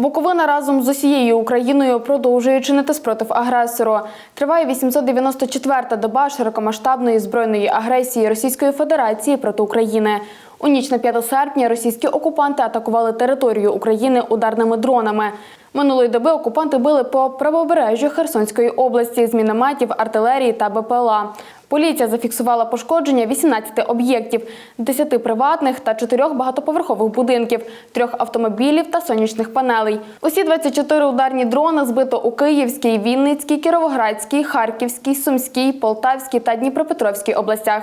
Буковина разом з усією Україною продовжує чинити спротив агресору. Триває 894-та доба широкомасштабної збройної агресії Російської Федерації проти України. У ніч на 5 серпня російські окупанти атакували територію України ударними дронами. Минулої доби окупанти били по правобережжю Херсонської області з мінометів, артилерії та БПЛА. Поліція зафіксувала пошкодження 18 об'єктів, 10 приватних та 4 багатоповерхових будинків, 3 автомобілів та сонячних панелей. Усі 24 ударні дрони збито у Київській, Вінницькій, Кіровоградській, Харківській, Сумській, Полтавській та Дніпропетровській областях.